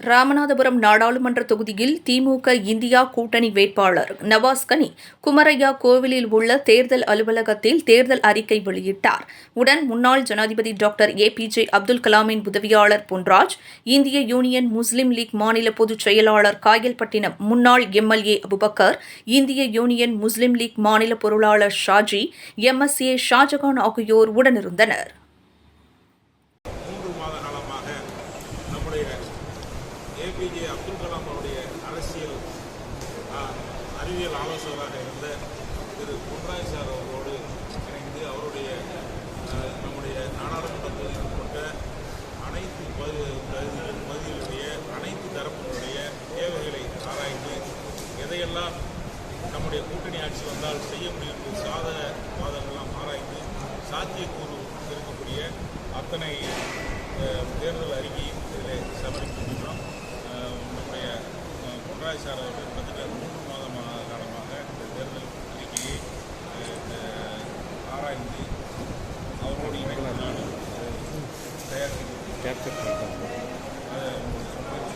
ராமநாதபுரம் நாடாளுமன்ற தொகுதியில் திமுக இந்தியா கூட்டணி வேட்பாளர் நவாஸ் கனி குமரையா கோவிலில் உள்ள தேர்தல் அலுவலகத்தில் தேர்தல் அறிக்கை வெளியிட்டார். உடன் முன்னாள் ஜனாதிபதி doctor A P J Abdul கலாமின் உதவியாளர் பொன்ராஜ் இந்திய யூனியன் முஸ்லிம் லீக் மாநில பொதுச் செயலாளர் காயல்பட்டினம் முன்னாள் எம்எல்ஏ அபுபக்கர் இந்திய யூனியன் முஸ்லிம் லீக் மாநில பொருளாளர் ஷாஜி எம்எஸ்ஏ ஷாஜகான் ஆகியோர் உடனிருந்தனர் மூன்று மாத காலமாக நம்முடைய ஏபிஜே அப்துல் கலாம் அவருடைய அரசியல் அறிவியல் ஆலோசகராக இருந்த திரு பொன்ராய் சார் அவர்களோடு இணைந்து அவருடைய நம்முடைய நாடாளுமன்ற தொகுதியில் உட்பட்ட அனைத்து பகுதி பகுதிகளுடைய அனைத்து தரப்பினுடைய தேவைகளை ஆராய்ந்து எதையெல்லாம் நம்முடைய கூட்டணி ஆட்சி வந்தால் செய்ய முடியும் சாதக வாதங்கள்லாம் ஆராய்ந்து சாத்தியக்கூறு இருக்கக்கூடிய அத்தனை தேர்தல் அறிக்கையும் இதில் சமர்ப்பிக்கின்றோம் அஹ், பொன்ராய் சார் அவர்கள் கிட்டத்தட்ட மூன்று மாதமாக காலமாக இந்த தேர்தல் அறிக்கையை ஆராய்ந்து அவரோடு இணைந்து தயாரித்து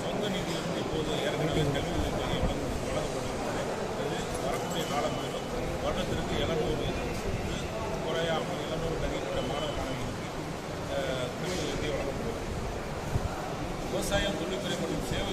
சொந்த நிதியிலிருந்து இப்போது ஏற்கனவே கல்வி உதவி வழங்கப்பட்டிருக்கிறது. அது வரக்கூடிய காலங்களிலும் வருடத்திற்கு இளநூறு குறையாமல் இளநூறு தனிப்பட்ட மாணவ மாணவிகளுக்கு கல்வி உதவி வழங்கப்படுகிறது விவசாயம் தொழில்துறை மற்றும் சேவை